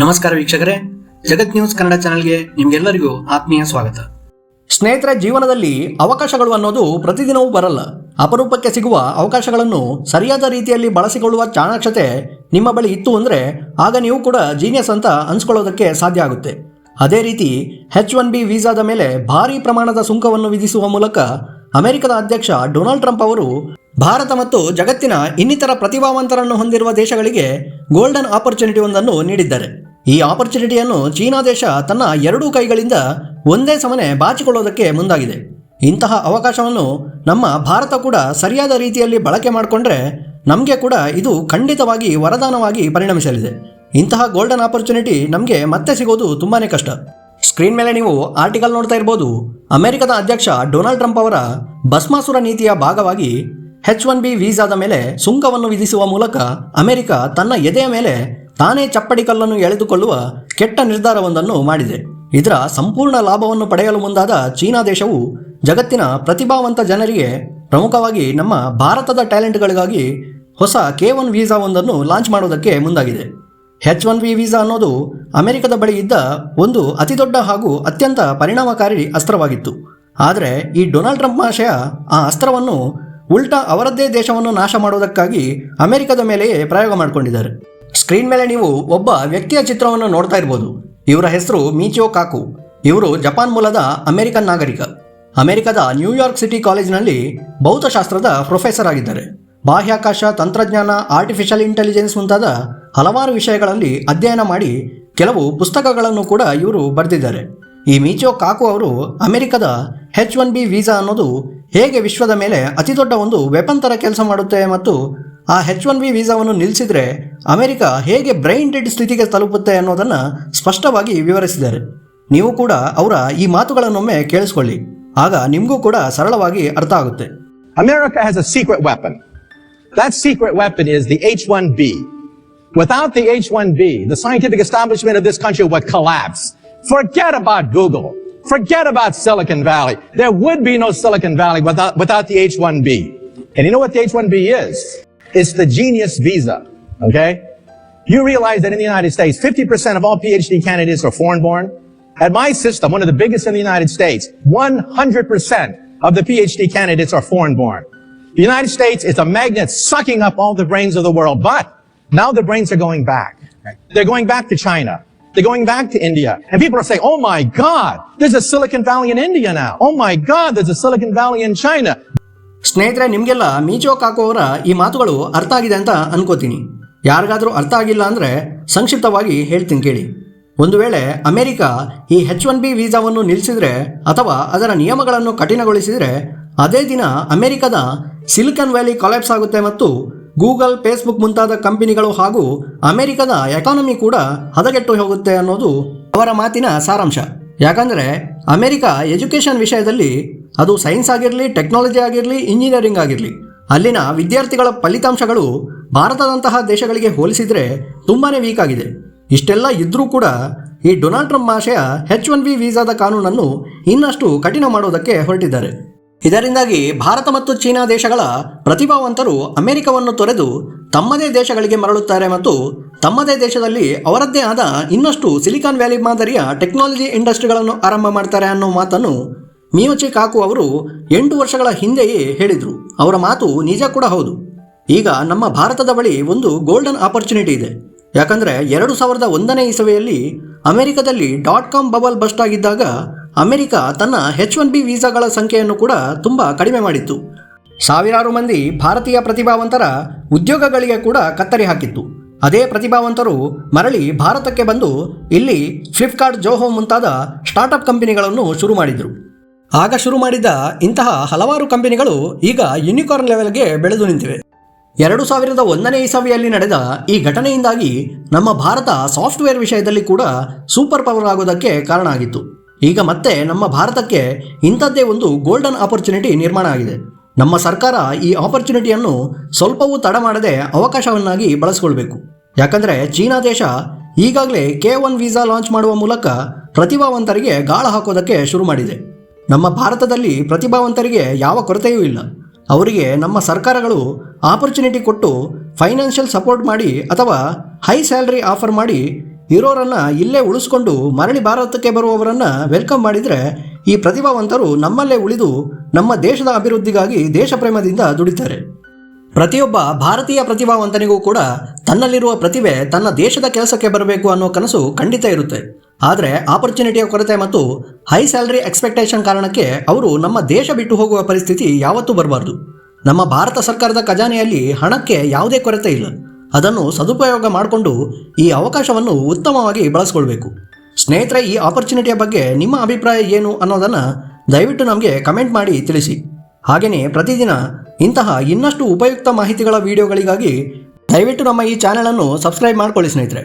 ನಮಸ್ಕಾರ ವೀಕ್ಷಕರೇ. ಜಗತ್ ನ್ಯೂಸ್ ಕನ್ನಡ ಚಾನೆಲ್ಗೆ ನಿಮ್ಗೆಲ್ಲರಿಗೂ ಆತ್ಮೀಯ ಸ್ವಾಗತ. ಸ್ನೇಹಿತರ, ಜೀವನದಲ್ಲಿ ಅವಕಾಶಗಳು ಅನ್ನೋದು ಪ್ರತಿದಿನವೂ ಬರಲ್ಲ. ಅಪರೂಪಕ್ಕೆ ಸಿಗುವ ಅವಕಾಶಗಳನ್ನು ಸರಿಯಾದ ರೀತಿಯಲ್ಲಿ ಬಳಸಿಕೊಳ್ಳುವ ಚಾಣಾಕ್ಷತೆ ನಿಮ್ಮ ಬಳಿ ಇತ್ತು ಅಂದರೆ ಆಗ ನೀವು ಕೂಡ ಜೀನಿಯಸ್ ಅಂತ ಅನ್ಸ್ಕೊಳ್ಳೋದಕ್ಕೆ ಸಾಧ್ಯ ಆಗುತ್ತೆ. ಅದೇ ರೀತಿ ಹೆಚ್ ಒನ್ ಬಿ ವೀಸಾದ ಮೇಲೆ ಭಾರೀ ಪ್ರಮಾಣದ ಸುಂಕವನ್ನು ವಿಧಿಸುವ ಮೂಲಕ ಅಮೆರಿಕದ ಅಧ್ಯಕ್ಷ ಡೊನಾಲ್ಡ್ ಟ್ರಂಪ್ ಅವರು ಭಾರತ ಮತ್ತು ಜಗತ್ತಿನ ಇನ್ನಿತರ ಪ್ರತಿಭಾವಂತರನ್ನು ಹೊಂದಿರುವ ದೇಶಗಳಿಗೆ ಗೋಲ್ಡನ್ ಆಪರ್ಚುನಿಟಿ ಒಂದನ್ನು ನೀಡಿದ್ದಾರೆ. ಈ ಆಪರ್ಚುನಿಟಿಯನ್ನು ಚೀನಾ ದೇಶ ತನ್ನ ಎರಡೂ ಕೈಗಳಿಂದ ಒಂದೇ ಸಮನೆ ಬಾಚಿಕೊಳ್ಳೋದಕ್ಕೆ ಮುಂದಾಗಿದೆ. ಇಂತಹ ಅವಕಾಶವನ್ನು ನಮ್ಮ ಭಾರತ ಕೂಡ ಸರಿಯಾದ ರೀತಿಯಲ್ಲಿ ಬಳಕೆ ಮಾಡಿಕೊಂಡ್ರೆ ನಮಗೆ ಕೂಡ ಇದು ಖಂಡಿತವಾಗಿ ವರದಾನವಾಗಿ ಪರಿಣಮಿಸಲಿದೆ. ಇಂತಹ ಗೋಲ್ಡನ್ ಆಪರ್ಚುನಿಟಿ ನಮಗೆ ಮತ್ತೆ ಸಿಗೋದು ತುಂಬಾ ಕಷ್ಟ. ಸ್ಕ್ರೀನ್ ಮೇಲೆ ನೀವು ಆರ್ಟಿಕಲ್ ನೋಡ್ತಾ ಇರ್ಬೋದು. ಅಮೆರಿಕದ ಅಧ್ಯಕ್ಷ ಡೊನಾಲ್ಡ್ ಟ್ರಂಪ್ ಅವರ ಭಸ್ಮಾಸುರ ನೀತಿಯ ಭಾಗವಾಗಿ ಹೆಚ್ ಒನ್ ಬಿ ವೀಸಾದ ಮೇಲೆ ಸುಂಕವನ್ನು ವಿಧಿಸುವ ಮೂಲಕ ಅಮೆರಿಕ ತನ್ನ ಎದೆಯ ಮೇಲೆ ತಾನೇ ಚಪ್ಪಡಿ ಕಲ್ಲನ್ನು ಎಳೆದುಕೊಳ್ಳುವ ಕೆಟ್ಟ ನಿರ್ಧಾರವೊಂದನ್ನು ಮಾಡಿದೆ. ಇದರ ಸಂಪೂರ್ಣ ಲಾಭವನ್ನು ಪಡೆಯಲು ಮುಂದಾದ ಚೀನಾ ದೇಶವು ಜಗತ್ತಿನ ಪ್ರತಿಭಾವಂತ ಜನರಿಗೆ ಪ್ರಮುಖವಾಗಿ ನಮ್ಮ ಭಾರತದ ಟ್ಯಾಲೆಂಟ್ಗಳಿಗಾಗಿ ಹೊಸ ಕೆ ಒನ್ ವೀಸಾ ಒಂದನ್ನು ಲಾಂಚ್ ಮಾಡೋದಕ್ಕೆ ಮುಂದಾಗಿದೆ. ಹೆಚ್ ಒನ್ ವಿ ವೀಸಾ ಅನ್ನೋದು ಅಮೆರಿಕದ ಬಳಿ ಇದ್ದ ಒಂದು ಅತಿದೊಡ್ಡ ಹಾಗೂ ಅತ್ಯಂತ ಪರಿಣಾಮಕಾರಿ ಅಸ್ತ್ರವಾಗಿತ್ತು. ಆದರೆ ಈ ಡೊನಾಲ್ಡ್ ಟ್ರಂಪ್ ಮಹಾಶಯ ಆ ಅಸ್ತ್ರವನ್ನು ಉಲ್ಟಾ ಅವರದ್ದೇ ದೇಶವನ್ನು ನಾಶ ಮಾಡುವುದಕ್ಕಾಗಿ ಅಮೆರಿಕದ ಮೇಲೆಯೇ ಪ್ರಯೋಗ ಮಾಡಿಕೊಂಡಿದ್ದಾರೆ. ಸ್ಕ್ರೀನ್ ಮೇಲೆ ನೀವು ಒಬ್ಬ ವ್ಯಕ್ತಿಯ ಚಿತ್ರವನ್ನು ನೋಡ್ತಾ ಇರ್ಬೋದು. ಇವರ ಹೆಸರು ಮೀಚಿಯೋ ಕಾಕು. ಇವರು ಜಪಾನ್ ಮೂಲದ ಅಮೆರಿಕನ್ ನಾಗರಿಕ. ಅಮೆರಿಕದ ನ್ಯೂಯಾರ್ಕ್ ಸಿಟಿ ಕಾಲೇಜಿನಲ್ಲಿ ಭೌತಶಾಸ್ತ್ರದ ಪ್ರೊಫೆಸರ್ ಆಗಿದ್ದಾರೆ. ಬಾಹ್ಯಾಕಾಶ ತಂತ್ರಜ್ಞಾನ, ಆರ್ಟಿಫಿಷಿಯಲ್ ಇಂಟೆಲಿಜೆನ್ಸ್ ಮುಂತಾದ ಹಲವಾರು ವಿಷಯಗಳಲ್ಲಿ ಅಧ್ಯಯನ ಮಾಡಿ ಕೆಲವು ಪುಸ್ತಕಗಳನ್ನು ಕೂಡ ಇವರು ಬರೆದಿದ್ದಾರೆ. ಈ ಮೀಚೋ ಕಾಕು ಅವರು ಅಮೆರಿಕದ ಹೆಚ್ ಒನ್ ಬಿ ವೀಸಾ ಅನ್ನೋದು ಹೇಗೆ ವಿಶ್ವದ ಮೇಲೆ ಅತಿದೊಡ್ಡ ಒಂದು ವೆಪನ್ ಥರ ಕೆಲಸ ಮಾಡುತ್ತೆ ಮತ್ತು ಆ ಹೆಚ್ ಒನ್ ಬಿ ವೀಸಾವನ್ನು ನಿಲ್ಲಿಸಿದ್ರೆ ಅಮೆರಿಕ ಹೇಗೆ ಬ್ರೈನ್ ಡೆಡ್ ಸ್ಥಿತಿಗೆ ತಲುಪುತ್ತೆ ಅನ್ನೋದನ್ನು ಸ್ಪಷ್ಟವಾಗಿ ವಿವರಿಸಿದ್ದಾರೆ ನೀವು ಕೂಡ ಅವರ ಈ ಮಾತುಗಳನ್ನೊಮ್ಮೆ ಕೇಳಿಸ್ಕೊಳ್ಳಿ ಆಗ ನಿಮಗೂ ಕೂಡ ಸರಳವಾಗಿ ಅರ್ಥ ಆಗುತ್ತೆ America has a secret weapon. That secret weapon is the H-1B. Without the H-1B, the scientific establishment of this country would collapse. Forget about Google. Forget about Silicon Valley. There would be no Silicon Valley without, without the H-1B. And you know what the H-1B is? It's the genius visa. Okay? You realize that in the United States, 50% of all PhD candidates are foreign born? At my system, one of the biggest in the United States, 100% of the PhD candidates are foreign born. The United States is a magnet sucking up all the brains of the world, but now the brains are going back. They're going back to China. They're going back to India. And people are saying, oh my God, there's a Silicon Valley in India now. Oh my God, there's a Silicon Valley in China. ಸ್ನೇಹಿತರೆ, ನಿಮಗೆಲ್ಲ ಮೀಚೋ ಕಾಕೋವರ ಈ ಮಾತುಗಳು ಅರ್ಥ ಆಗಿದೆ ಅಂತ ಅನ್ಕೋತೀನಿ. ಯಾರಿಗಾದರೂ ಅರ್ಥ ಆಗಿಲ್ಲ ಅಂದರೆ ಸಂಕ್ಷಿಪ್ತವಾಗಿ ಹೇಳ್ತೀನಿ ಕೇಳಿ. ಒಂದು ವೇಳೆ ಅಮೆರಿಕ ಈ ಹೆಚ್ ಒನ್ ಬಿ ವೀಸಾವನ್ನು ನಿಲ್ಲಿಸಿದರೆ ಅಥವಾ ಅದರ ನಿಯಮಗಳನ್ನು ಕಠಿಣಗೊಳಿಸಿದರೆ, ಅದೇ ದಿನ ಅಮೆರಿಕದ ಸಿಲಿಕಾನ್ ವ್ಯಾಲಿ ಕೊಲ್ಯಾಪ್ಸ್ ಆಗುತ್ತೆ ಮತ್ತು ಗೂಗಲ್, ಫೇಸ್ಬುಕ್ ಮುಂತಾದ ಕಂಪನಿಗಳು ಹಾಗೂ ಅಮೆರಿಕದ ಎಕಾನಮಿ ಕೂಡ ಹದಗೆಟ್ಟು ಹೋಗುತ್ತೆ ಅನ್ನೋದು ಅವರ ಮಾತಿನ ಸಾರಾಂಶ. ಯಾಕಂದರೆ ಅಮೆರಿಕ ಎಜುಕೇಷನ್ ವಿಷಯದಲ್ಲಿ ಅದು ಸೈನ್ಸ್ ಆಗಿರಲಿ ಟೆಕ್ನಾಲಜಿ ಆಗಿರಲಿ ಇಂಜಿನಿಯರಿಂಗ್ ಆಗಿರಲಿ. ಅಲ್ಲಿನ ವಿದ್ಯಾರ್ಥಿಗಳ ಫಲಿತಾಂಶಗಳು ಭಾರತದಂತಹ ದೇಶಗಳಿಗೆ ಹೋಲಿಸಿದರೆ ತುಂಬಾ ವೀಕ್ ಆಗಿದೆ. ಇಷ್ಟೆಲ್ಲ ಇದ್ದರೂ ಕೂಡ ಈ ಡೊನಾಲ್ಡ್ ಟ್ರಂಪ್ ಆಶಯ ಹೆಚ್ ಒನ್ ಬಿ ವೀಸಾದ ಕಾನೂನನ್ನು ಇನ್ನಷ್ಟು ಕಠಿಣ ಮಾಡೋದಕ್ಕೆ ಹೊರಟಿದ್ದಾರೆ. ಇದರಿಂದಾಗಿ ಭಾರತ ಮತ್ತು ಚೀನಾ ದೇಶಗಳ ಪ್ರತಿಭಾವಂತರು ಅಮೆರಿಕವನ್ನು ತೊರೆದು ತಮ್ಮದೇ ದೇಶಗಳಿಗೆ ಮರಳುತ್ತಾರೆ ಮತ್ತು ತಮ್ಮದೇ ದೇಶದಲ್ಲಿ ಅವರದ್ದೇ ಆದ ಇನ್ನಷ್ಟು ಸಿಲಿಕಾನ್ ವ್ಯಾಲಿ ಮಾದರಿಯ ಟೆಕ್ನಾಲಜಿ ಇಂಡಸ್ಟ್ರಿಗಳನ್ನು ಆರಂಭ ಮಾಡ್ತಾರೆ ಅನ್ನೋ ಮಾತನ್ನು ಮಿಯೋಚಿ ಕಾಕು ಅವರು ಎಂಟು ವರ್ಷಗಳ ಹಿಂದೆಯೇ ಹೇಳಿದರು. ಅವರ ಮಾತು ನಿಜ ಕೂಡ ಹೌದು. ಈಗ ನಮ್ಮ ಭಾರತದ ಬಳಿ ಒಂದು ಗೋಲ್ಡನ್ ಆಪರ್ಚುನಿಟಿ ಇದೆ. ಯಾಕಂದರೆ ಎರಡು ಸಾವಿರದ ಒಂದನೇ ಇಸವೆಯಲ್ಲಿ ಅಮೆರಿಕದಲ್ಲಿ ಡಾಟ್ ಕಾಮ್ ಬಬಲ್ ಬಸ್ಟ್ ಆಗಿದ್ದಾಗ ಅಮೆರಿಕ ತನ್ನ ಹೆಚ್ ಒನ್ ಬಿ ವೀಸಾಗಳ ಸಂಖ್ಯೆಯನ್ನು ಕೂಡ ತುಂಬ ಕಡಿಮೆ ಮಾಡಿತ್ತು. ಸಾವಿರಾರು ಮಂದಿ ಭಾರತೀಯ ಪ್ರತಿಭಾವಂತರ ಉದ್ಯೋಗಗಳಿಗೆ ಕೂಡ ಕತ್ತರಿ ಹಾಕಿತ್ತು. ಅದೇ ಪ್ರತಿಭಾವಂತರು ಮರಳಿ ಭಾರತಕ್ಕೆ ಬಂದು ಇಲ್ಲಿ ಫ್ಲಿಪ್ಕಾರ್ಟ್, ಜೋಹೋ ಮುಂತಾದ ಸ್ಟಾರ್ಟಪ್ ಕಂಪನಿಗಳನ್ನು ಶುರು ಮಾಡಿದರು. ಆಗ ಶುರು ಮಾಡಿದ ಇಂತಹ ಹಲವಾರು ಕಂಪನಿಗಳು ಈಗ ಯುನಿಕಾರ್ನ್ ಲೆವೆಲ್ಗೆ ಬೆಳೆದು ನಿಂತಿವೆ. ಎರಡು ಸಾವಿರದ ಒಂದನೇ ಇಸವಿಯಲ್ಲಿ ನಡೆದ ಈ ಘಟನೆಯಿಂದಾಗಿ ನಮ್ಮ ಭಾರತ ಸಾಫ್ಟ್ವೇರ್ ವಿಷಯದಲ್ಲಿ ಕೂಡ ಸೂಪರ್ ಪವರ್ ಆಗೋದಕ್ಕೆ ಕಾರಣ ಆಗಿತ್ತು. ಈಗ ಮತ್ತೆ ನಮ್ಮ ಭಾರತಕ್ಕೆ ಇಂಥದ್ದೇ ಒಂದು ಗೋಲ್ಡನ್ ಆಪರ್ಚುನಿಟಿ ನಿರ್ಮಾಣ ಆಗಿದೆ. ನಮ್ಮ ಸರ್ಕಾರ ಈ ಆಪರ್ಚುನಿಟಿಯನ್ನು ಸ್ವಲ್ಪವೂ ತಡ ಮಾಡದೆ ಅವಕಾಶವನ್ನಾಗಿ ಬಳಸಿಕೊಳ್ಬೇಕು. ಯಾಕಂದರೆ ಚೀನಾ ದೇಶ ಈಗಾಗಲೇ ಕೆ ಒನ್ ವೀಸಾ ಲಾಂಚ್ ಮಾಡುವ ಮೂಲಕ ಪ್ರತಿಭಾವಂತರಿಗೆ ಗಾಳ ಹಾಕೋದಕ್ಕೆ ಶುರು ಮಾಡಿದೆ. ನಮ್ಮ ಭಾರತದಲ್ಲಿ ಪ್ರತಿಭಾವಂತರಿಗೆ ಯಾವ ಕೊರತೆಯೂ ಇಲ್ಲ. ಅವರಿಗೆ ನಮ್ಮ ಸರ್ಕಾರಗಳು ಆಪರ್ಚುನಿಟಿ ಕೊಟ್ಟು ಫೈನಾನ್ಷಿಯಲ್ ಸಪೋರ್ಟ್ ಮಾಡಿ ಅಥವಾ ಹೈ ಸ್ಯಾಲ್ರಿ ಆಫರ್ ಮಾಡಿ ಇರೋರನ್ನು ಇಲ್ಲೇ ಉಳಿಸ್ಕೊಂಡು ಮರಳಿ ಭಾರತಕ್ಕೆ ಬರುವವರನ್ನು ವೆಲ್ಕಮ್ ಮಾಡಿದರೆ ಈ ಪ್ರತಿಭಾವಂತರು ನಮ್ಮಲ್ಲೇ ಉಳಿದು ನಮ್ಮ ದೇಶದ ಅಭಿವೃದ್ಧಿಗಾಗಿ ದೇಶ ಪ್ರೇಮದಿಂದ ದುಡಿತಾರೆ. ಪ್ರತಿಯೊಬ್ಬ ಭಾರತೀಯ ಪ್ರತಿಭಾವಂತನಿಗೂ ಕೂಡ ತನ್ನಲ್ಲಿರುವ ಪ್ರತಿಭೆ ತನ್ನ ದೇಶದ ಕೆಲಸಕ್ಕೆ ಬರಬೇಕು ಅನ್ನೋ ಕನಸು ಖಂಡಿತ ಇರುತ್ತೆ. ಆದರೆ ಆಪರ್ಚುನಿಟಿಯ ಕೊರತೆ ಮತ್ತು ಹೈ ಸ್ಯಾಲರಿ ಎಕ್ಸ್ಪೆಕ್ಟೇಷನ್ ಕಾರಣಕ್ಕೆ ಅವರು ನಮ್ಮ ದೇಶ ಬಿಟ್ಟು ಹೋಗುವ ಪರಿಸ್ಥಿತಿ ಯಾವತ್ತೂ ಬರಬಾರ್ದು. ನಮ್ಮ ಭಾರತ ಸರ್ಕಾರದ ಖಜಾನೆಯಲ್ಲಿ ಹಣಕ್ಕೆ ಯಾವುದೇ ಕೊರತೆ ಇಲ್ಲ. ಅದನ್ನು ಸದುಪಯೋಗ ಮಾಡಿಕೊಂಡು ಈ ಅವಕಾಶವನ್ನು ಉತ್ತಮವಾಗಿ ಬಳಸ್ಕೊಳ್ಬೇಕು. ಸ್ನೇಹಿತರೆ, ಈ ಆಪರ್ಚುನಿಟಿಯ ಬಗ್ಗೆ ನಿಮ್ಮ ಅಭಿಪ್ರಾಯ ಏನು ಅನ್ನೋದನ್ನು ದಯವಿಟ್ಟು ನಮಗೆ ಕಮೆಂಟ್ ಮಾಡಿ ತಿಳಿಸಿ. ಹಾಗೆಯೇ ಪ್ರತಿದಿನ ಇಂತಹ ಇನ್ನಷ್ಟು ಉಪಯುಕ್ತ ಮಾಹಿತಿಗಳ ವಿಡಿಯೋಗಳಿಗಾಗಿ ದಯವಿಟ್ಟು ನಮ್ಮ ಈ ಚಾನೆಲನ್ನು ಸಬ್ಸ್ಕ್ರೈಬ್ ಮಾಡ್ಕೊಳ್ಳಿ ಸ್ನೇಹಿತರೆ.